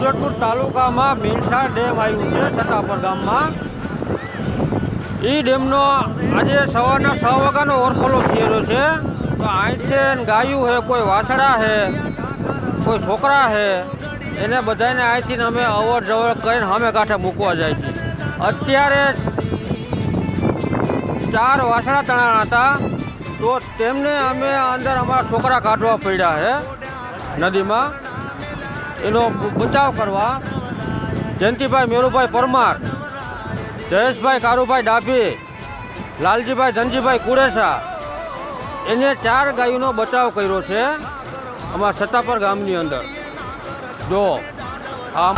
છોટાઉદેપુર તાલુકામાં મીંસા ડેમ આવ્યું છે, છતાપર ગામમાં. એ ડેમનો આજે સવારના છ વાગ્યાનો ઓવરફ્લો થયેલો છે. તો અહીંથી ગાયું છે કોઈ વાસડા છે કોઈ છોકરા છે એને બધાને અહીંથી અમે અવર જવર કરીને અમે કાંઠે મૂકવા જાય છે. અત્યારે ચાર વાસણા તણાણા હતા. તો તેમને અમે અંદર અમારા છોકરા કાઢવા પડ્યા છે નદીમાં. એનો બચાવ કરવા જયંતિભાઈ મેરુભાઈ પરમાર, જયેશભાઈ કારુભાઈ ડાભી, લાલજીભાઈ ધનજીભાઈ કુડેસા, એને ચાર ગાયોનો બચાવ કર્યો છે અમારા છતાપર ગામની અંદર. જો આ